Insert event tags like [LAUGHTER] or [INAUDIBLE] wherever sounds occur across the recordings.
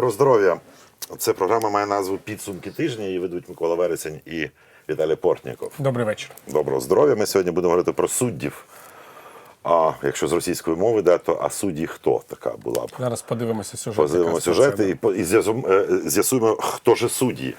Доброго здоров'я. Це програма має назву Підсумки тижня. Її ведуть Микола Вересень і Віталій Портніков. Добрий вечір. Доброго здоров'я. Ми сьогодні будемо говорити про суддів. А якщо з російської мови, да, то а судді хто така була б? Зараз подивимося сюжет. Подивимося сюжети і, і е, з'ясуємо, хто ж судді.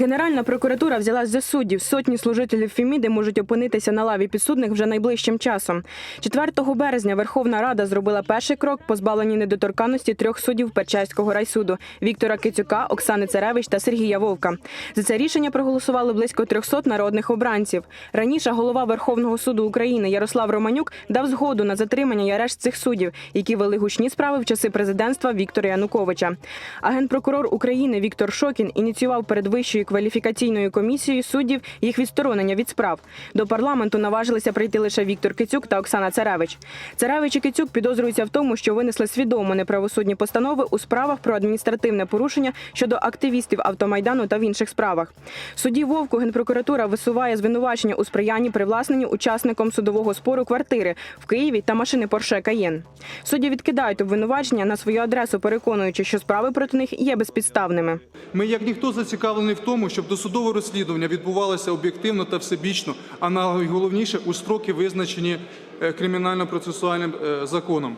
Генеральна прокуратура взялась за суддів. Сотні служителів Феміди можуть опинитися на лаві підсудних вже найближчим часом. 4 березня Верховна Рада зробила перший крок позбавлені недоторканності трьох суддів Печерського райсуду Віктора Кицюка, Оксани Царевич та Сергія Вовка. За це рішення проголосували близько 300 народних обранців. Раніше голова Верховного суду України Ярослав Романюк дав згоду на затримання і арешт цих суддів, які вели гучні справи в часи президентства Віктора Януковича. А генпрокурор України Віктор Шокін ініціював перед вищою кваліфікаційною комісією суддів їх відсторонення від справ. До парламенту наважилися прийти лише Віктор Кицюк та Оксана Царевич. Царевич і Кицюк підозрюються в тому, що винесли свідомо неправосудні постанови у справах про адміністративне порушення щодо активістів автомайдану та в інших справах. Судді Вовку генпрокуратура висуває звинувачення у сприянні привласненню учасником судового спору квартири в Києві та машини Порше Каєн. Судді відкидають обвинувачення на свою адресу, переконуючи, що справи проти них є безпідставними. Ми, як ніхто, зацікавлені в тому, щоб досудове розслідування відбувалося об'єктивно та всебічно, а найголовніше у строки, визначені е, кримінально-процесуальним е, законом.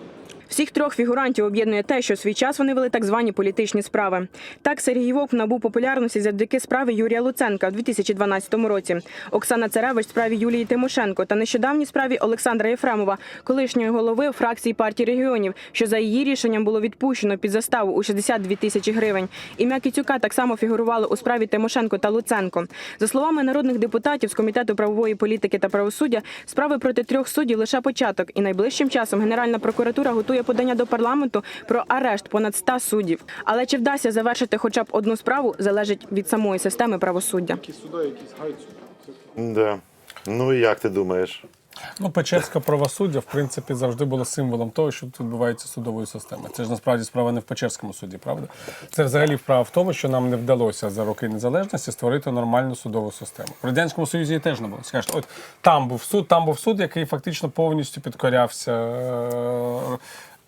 Всіх трьох фігурантів об'єднує те, що свій час вони вели так звані політичні справи. Так Сергій Вовк набув популярності завдяки справі Юрія Луценка в 2012 році. Оксана Царевич справі Юлії Тимошенко та нещодавній справі Олександра Єфремова, колишньої голови фракції партії регіонів, що за її рішенням було відпущено під заставу у 62 тисячі гривень. Ім'я Кіцюка так само фігурувало у справі Тимошенко та Луценко. За словами народних депутатів з комітету правової політики та правосуддя, справи проти трьох суддів лише початок, і найближчим часом Генеральна прокуратура готує подання до парламенту про арешт понад 100 суддів. Але чи вдасться завершити хоча б одну справу, залежить від самої системи правосуддя. Да. Ну і як ти думаєш? Ну, Печерське правосуддя, в принципі, завжди було символом того, що тут відбувається судовою системою. Це ж насправді справа не в Печерському суді, правда? Це взагалі вправа в тому, що нам не вдалося за роки незалежності створити нормальну судову систему. В Радянському Союзі теж не було. Скажете, от там був суд, там був суд, який фактично повністю підкорявся.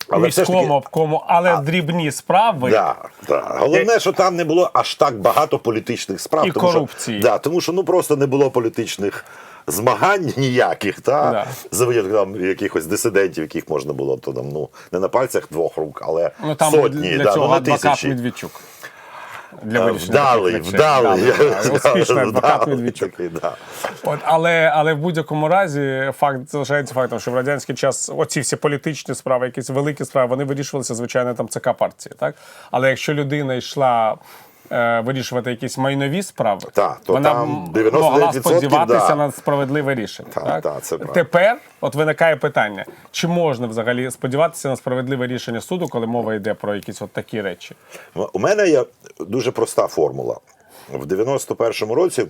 Але міському таки- обкому, але дрібні справи Да, да. Головне, що там не було аж так багато політичних справ. І тому корупції. Що, да, тому що ну просто не було політичних змагань [LAUGHS] ніяких, та Да. за винятком там якихось дисидентів, яких можна було то там, ну не на пальцях двох рук, але ну, там сотні, для да, цього ну, адвокат. Медведчук. Для Е, вирішення Вдалий, вдалий. [LAUGHS] Успішний адвокат Медведчук. От, але, але в будь-якому разі факт залишається фактом, що в радянський час оці всі політичні справи, якісь великі справи, вони вирішувалися, звичайно, там ЦК партії. Так? Але якщо людина йшла е, вирішувати якісь майнові справи, Так, то вона там 99% могла сподіватися да. на справедливе рішення. Так, Так, так, це правда. Тепер от виникає питання: чи можна взагалі сподіватися на справедливе рішення суду, коли мова йде про якісь от такі речі? У мене є дуже проста формула. В 91-му році,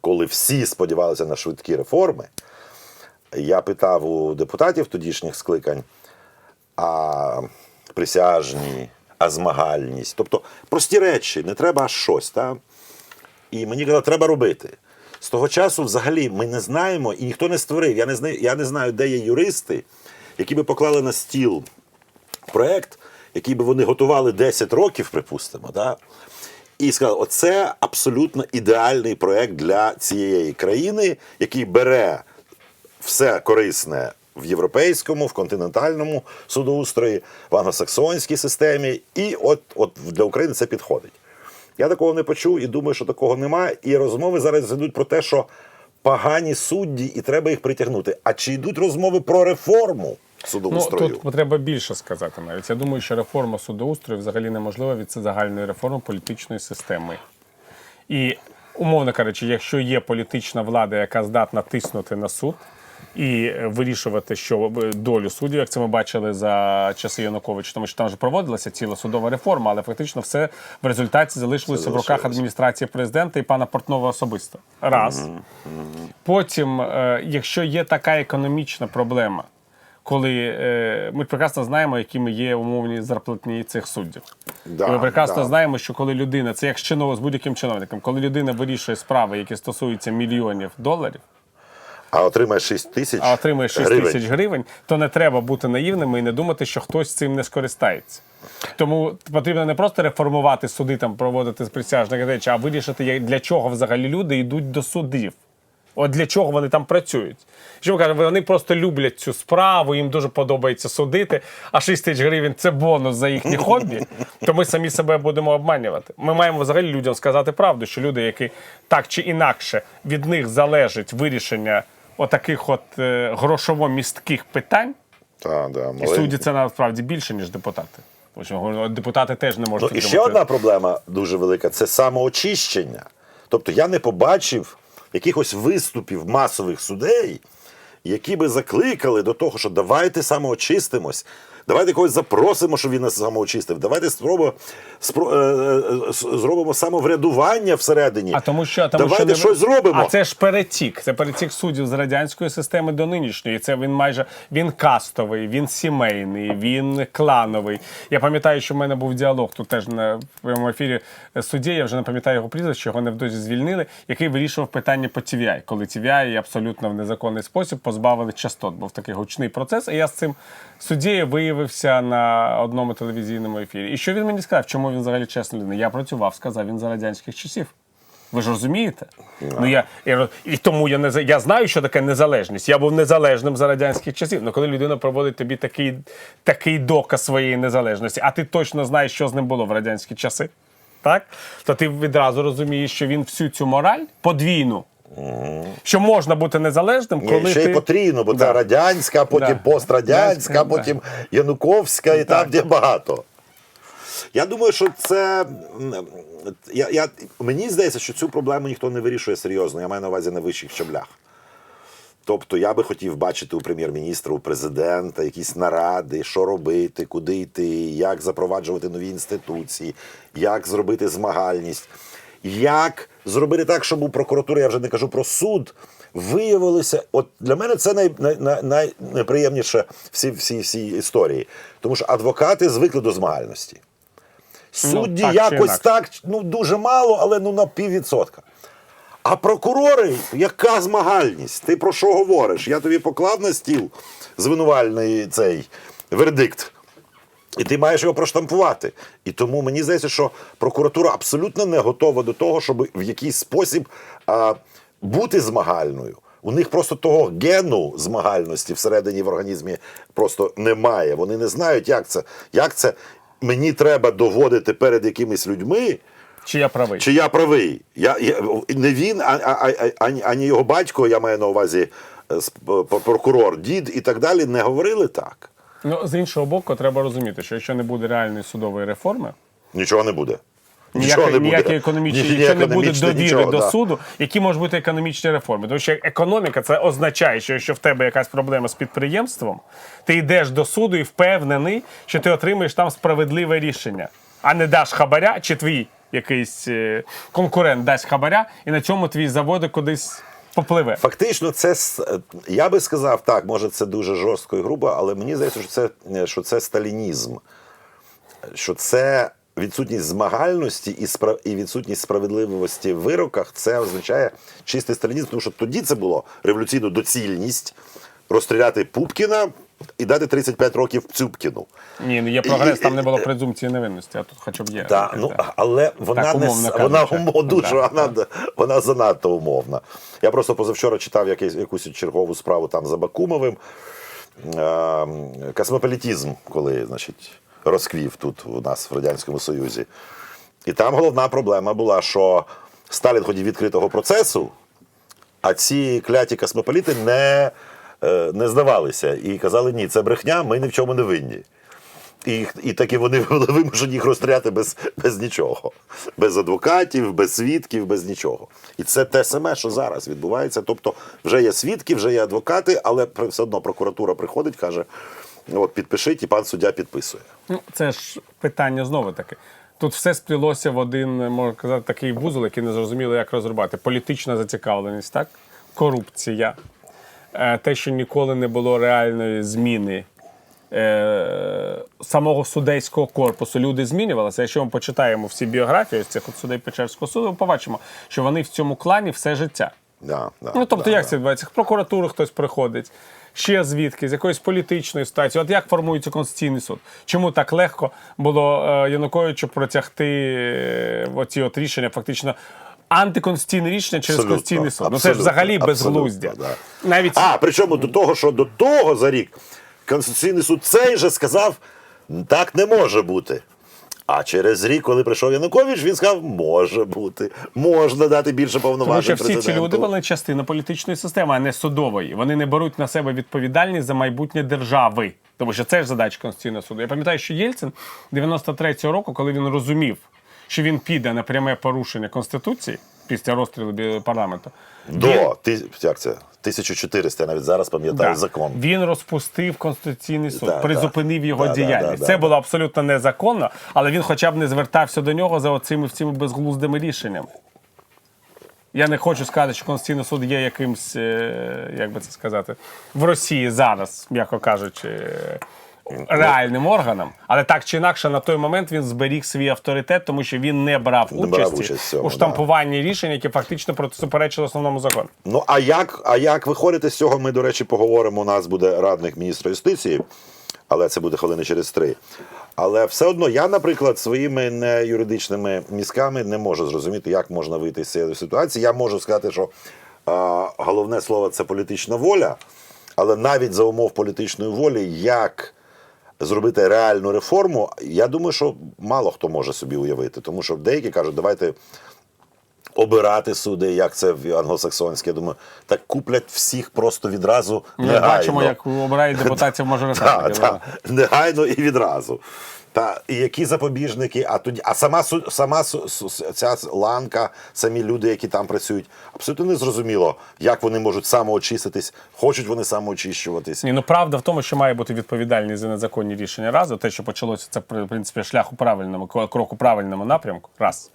коли всі сподівалися на швидкі реформи, я питав у депутатів тодішніх скликань, а присяжні, а змагальність. Тобто прості речі, не треба щось. Та? І мені казали, треба робити. З того часу, взагалі, ми не знаємо, і ніхто не створив. Я не знаю, я не знаю, де є юристи, які би поклали на стіл проект, який би вони готували 10 років, припустимо, да? і сказали, оце абсолютно ідеальний проект для цієї країни, який бере все корисне в європейському, в континентальному судоустрої, в англосаксонській системі, і от, от для України це підходить. Я такого не почув і думаю, що такого немає. І розмови зараз йдуть про те, що погані судді, і треба їх притягнути. А чи йдуть розмови про реформу Ну, судоустрою? тут треба більше сказати навіть. Я думаю, що реформа судоустрою взагалі неможлива від загальної реформи політичної системи. І, умовно кажучи, якщо є політична влада, яка здатна тиснути на суд і вирішувати, що е, долю суддів, як це ми бачили за часи Януковича, тому що там вже проводилася ціла судова реформа, але фактично все в результаті залишилося в руках адміністрації президента і пана Портнова особисто. Раз. Потім, е, якщо є така економічна проблема, коли е, ми прекрасно знаємо, якими є умовні зарплатні цих суддів. Да, і ми прекрасно да. знаємо, що коли людина, це як з чинов, з будь-яким чиновником, коли людина вирішує справи, які стосуються мільйонів доларів, А отримає 6 тисяч а отримує 6 гривень. тисяч гривень, то не треба бути наївними і не думати, що хтось цим не скористається. Тому потрібно не просто реформувати суди, там проводити присяжних речі, а вирішити, для чого взагалі люди йдуть до судів. От для чого вони там працюють. Що ми кажемо, вони просто люблять цю справу, їм дуже подобається судити, а 6 тисяч гривень це бонус за їхнє [LAUGHS] хобі, то ми самі себе будемо обманювати. Ми маємо взагалі людям сказати правду, що люди, які так чи інакше від них залежить вирішення отаких от е, грошово-містких питань, Та, да, і це насправді більше, ніж депутати. Депутати теж не Ну, можуть і ще одна проблема дуже велика це самоочищення. Тобто я не побачив якихось виступів масових судей, які би закликали до того, що давайте самоочистимось. Давайте когось запросимо, щоб він нас самоочистив. Давайте спробуємо, спро, е, е, зробимо самоврядування всередині. А тому що тому давайте що не- щось зробимо. А це ж перетік. Це перетік суддів з радянської системи до нинішньої. Це він майже він кастовий, він сімейний, він клановий. Я пам'ятаю, що в мене був діалог тут теж на прямому ефірі з суддєю, я вже не пам'ятаю його прізвище, його невдовзі звільнили, який вирішував питання по TVI, коли TVI абсолютно в незаконний спосіб позбавили частот. Був такий гучний процес. І я з цим суддєю виявився на одному телевізійному ефірі. І що він мені сказав, чому він взагалі чесна людина? Я працював, сказав він за радянських часів. Ви ж розумієте? Ну я, я і тому я не я знаю, що таке незалежність. Я був незалежним за радянських часів. Ну коли людина проводить тобі такий, такий доказ своєї незалежності, а ти точно знаєш, що з ним було в радянські часи, так? То ти відразу розумієш, що він всю цю мораль подвійну. Що можна бути незалежним, Ні, коли ще ти... й потрібно, бо це радянська, потім Да. пострадянська, Да. потім Януковська, і там де багато. Я думаю, що це. Я, я, мені здається, що цю проблему ніхто не вирішує серйозно. Я маю на увазі на вищих щаблях. Тобто я би хотів бачити у прем'єр-міністра, у президента якісь наради, що робити, куди йти, як запроваджувати нові інституції, як зробити змагальність, як зробити так, щоб у прокуратури, я вже не кажу про суд, виявилося. От для мене це най, най, най, найнеприємніше всі, всі, всі історії. Тому що адвокати звикли до змагальності. Судді так якось так, ну дуже мало, але ну на піввідсотка. А прокурори, яка змагальність? Ти про що говориш? Я тобі поклав на стіл звинувальний цей вердикт. І ти маєш його проштампувати. І тому мені здається, що прокуратура абсолютно не готова до того, щоб в якийсь спосіб а, бути змагальною. У них просто того гену змагальності всередині в організмі просто немає. Вони не знають, як це. Як це мені треба доводити перед якимись людьми, Чи я правий? чи я правий? Я, я, не він, а, а, а, ані, ані його батько, я маю на увазі е, п- прокурор, дід і так далі, не говорили так. Ну, з іншого боку, треба розуміти, що якщо не буде реальної судової реформи, Нічого не буде. Ніякої, ніякі економічні, Ні- якщо не буде довіри нічого, до да. суду, які можуть бути економічні реформи. Тому що економіка це означає, що якщо в тебе якась проблема з підприємством, ти йдеш до суду і впевнений, що ти отримаєш там справедливе рішення, а не даш хабаря, чи твій якийсь е, конкурент дасть хабаря, і на цьому твій завод кудись попливе. Фактично, це я би сказав так, може це дуже жорстко і грубо, але мені здається, що це, що це сталінізм, що це відсутність змагальності і, справ і відсутність справедливості в вироках, це означає чистий сталінізм, тому що тоді це було революційну доцільність розстріляти Пупкіна і дати 35 років Цюпкіну. Ні, ну є прогрес, І- там не було презумпції невинності, а тут хоча б є. Так, ну, але вона Так, не умовно вона умов, дуже Да, вона, вона занадто умовна. Я просто позавчора читав якийсь, якусь чергову справу там за Бакумовим. Е, космополітизм, коли значить, розквів тут у нас в Радянському Союзі. І там головна проблема була, що Сталін хотів відкритого процесу, а ці кляті космополіти не, не здавалися і казали, ні, це брехня, ми ні в чому не винні. І, і таки вони [LAUGHS] були вимушені їх розстріляти без, без нічого, без адвокатів, без свідків, без нічого. І це те саме, що зараз відбувається. Тобто, вже є свідки, вже є адвокати, але все одно прокуратура приходить, каже: от підпишіть, і пан суддя підписує. Ну, це ж питання знову таки. Тут все сплілося в один, можна казати, такий вузол, який не зрозуміло, як розрубати. Політична зацікавленість, так? корупція, е, те, що ніколи не було реальної зміни е, самого судейського корпусу. Люди змінювалися. Якщо ми почитаємо всі біографії ось цих от судей Печерського суду, ми побачимо, що вони в цьому клані все життя. Да, да, Ну тобто, да, як це відбувається? З прокуратури хтось приходить, ще звідки, з якоїсь політичної ситуації. От як формується Конституційний суд? Чому так легко було е, Януковичу протягти е, оці от рішення, фактично антиконституційне рішення через Абсолютно, Конституційний суд? ну це ж взагалі безглуздя. да. Навіть А, причому до того, що до того за рік Конституційний суд цей же сказав, так не може бути. А через рік, коли прийшов Янукович, він сказав, може бути, можна дати більше Тому повноважень що всі ці люди вони частина політичної системи, а не судової. Вони не беруть на себе відповідальність за майбутнє держави. Тому що це ж задача Конституційного суду. Я пам'ятаю, що Єльцин 93-го року, коли він розумів, що він піде на пряме порушення Конституції після розстрілу парламенту, До ти, як це? 1400, я навіть зараз пам'ятаю Да. закон. Він розпустив Конституційний суд, Да, призупинив його Да, да, діяльність. да, Це да, було абсолютно незаконно, але він хоча б не звертався до нього за оцими цими безглуздими рішеннями. Я не хочу сказати, що Конституційний суд є якимсь, е, як би це сказати, в Росії зараз, м'яко кажучи, реальним органом. Але так чи інакше, на той момент він зберіг свій авторитет, тому що він не брав Не брав участі участь в цьому, у штампуванні рішень, які фактично протисуперечили основному закону. Ну а як, а як виходити з цього? Ми, до речі, поговоримо. У нас буде радник міністра юстиції, але це буде хвилини через три. Але все одно я, наприклад, своїми не юридичними мізками не можу зрозуміти, як можна вийти з цієї ситуації. Я можу сказати, що а, головне слово це політична воля, але навіть за умов політичної волі, як зробити реальну реформу, я думаю, що мало хто може собі уявити. Тому що деякі кажуть, давайте обирати суди, як це в англосаксонській. Я думаю, так куплять всіх просто відразу Ми негайно. бачимо, як обирають [LAUGHS] депутатів Так, мажоритарників. так, негайно і відразу. Та і які запобіжники, а тоді, а сама сама ця ланка, самі люди, які там працюють, абсолютно не зрозуміло, як вони можуть самоочиститись, хочуть вони самоочищуватись. Ні, ну правда в тому, що має бути відповідальність за незаконні рішення. Раз, те, що почалося, це в принципі шлях у правильному крок у правильному напрямку. Раз.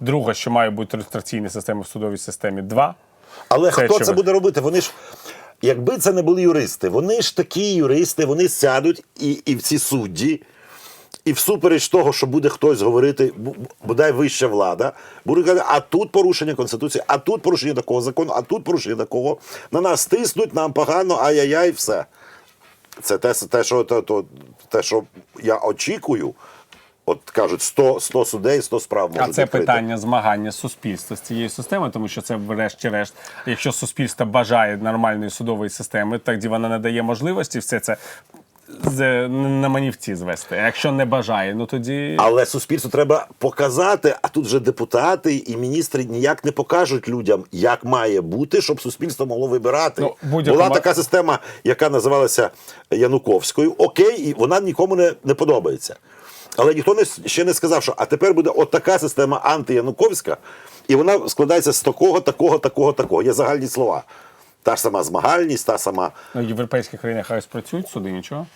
Друге, що має бути реєстраційні системи в судовій системі. Два. Але Це хто це очевидно. буде робити? Вони ж, якби це не були юристи, вони ж такі юристи, вони сядуть і, і в ці судді, і всупереч того, що буде хтось говорити, бодай вища влада, будуть казати, а тут порушення Конституції, а тут порушення такого закону, а тут порушення такого. На нас тиснуть, нам погано, ай-яй-яй, все. Це те, те, що, те, то- те, що я очікую. От кажуть, 100, 100 судей, 100 справ можуть А це відкрити. питання змагання суспільства з цією системою, тому що це, врешті-решт, якщо суспільство бажає нормальної судової системи, тоді вона не дає можливості все це з- на манівці звести. А якщо не бажає, ну тоді Але суспільству треба показати, а тут же депутати і міністри ніяк не покажуть людям, як має бути, щоб суспільство могло вибирати. Ну, Була така система, яка називалася Януковською. Окей, і вона нікому не, не подобається. Але ніхто не, ще не сказав, що а тепер буде от така система антиянуковська, і вона складається з такого, такого, такого, такого. Є загальні слова. Та ж сама змагальність, та сама. ну, в європейських країнах хай працюють суди, нічого.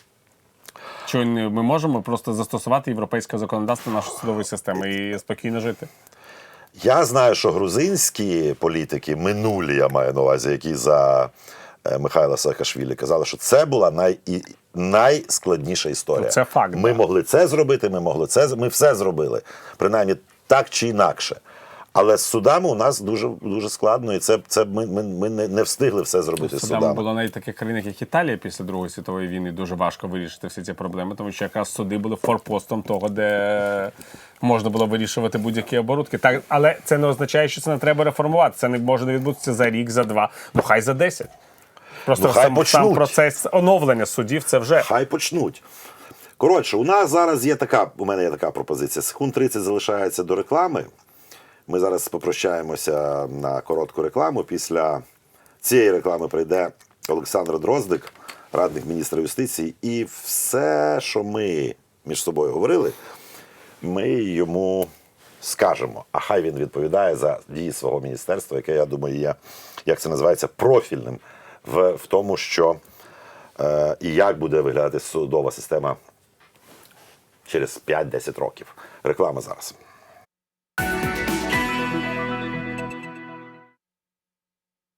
Не- ми можемо просто застосувати європейське законодавство нашої судової системи і спокійно жити. Я знаю, що грузинські політики, минулі, я маю на увазі, які за е, Михайла Саакашвілі казали, що це була най, найскладніша історія. Це факт, Ми да. могли це зробити, ми могли це, ми все зробили, принаймні так чи інакше. Але з судами у нас дуже дуже складно, і це, це ми, ми, ми не, не встигли все зробити з Судами судами. було навіть таких країнах, як Італія після Другої світової війни, дуже важко вирішити всі ці проблеми, тому що якраз суди були форпостом того, де можна було вирішувати будь-які оборудки. Так, але це не означає, що це не треба реформувати. Це не може не відбутися за рік, за два, ну хай за десять. Просто Ну, хай сам, сам процес оновлення судів це вже Хай почнуть. Коротше, у нас зараз є така, у мене є така пропозиція. Секунд 30 залишається до реклами. Ми зараз попрощаємося на коротку рекламу. Після цієї реклами прийде Олександр Дроздик, радник міністра юстиції, і все, що ми між собою говорили, ми йому скажемо. А хай він відповідає за дії свого міністерства, яке, я думаю, є, як це називається, профільним в, в тому, що е, і як буде виглядати судова система через 5-10 років. Реклама зараз.